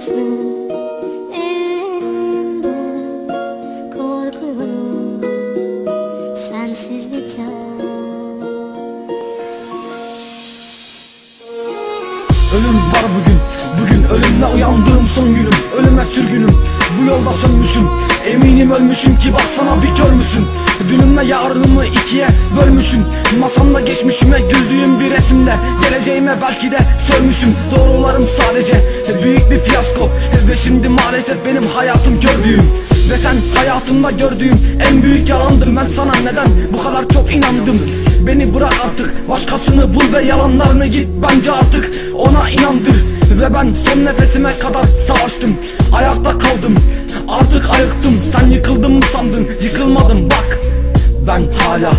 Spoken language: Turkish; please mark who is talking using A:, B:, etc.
A: Ölüm var bugün Bugün ölümle uyandığım son günüm. Ölüme sürgünüm Bu yolda sönmüşüm. Eminim ölmüşüm ki baksana bir kör müsün Dünümle yarınımı ikiye bölmüşüm. Masamda geçmişime güldüğüm bir resimle Geleceğime belki de sövmüşüm. Doğrularım sadece büyük bir fiyasko. Ve şimdi maalesef benim hayatım gördüğüm Ve sen hayatımda gördüğüm en büyük yalandım. Ben sana neden bu kadar çok inandım Beni bırak artık başkasını bul ve yalanlarını git bence artık. Ona inandır Ve ben son nefesime kadar savaştım. Ayakta kaldım artık ayıktım. Sen yıkıldın mı sandın? Yıkılmadım bak. Ben hala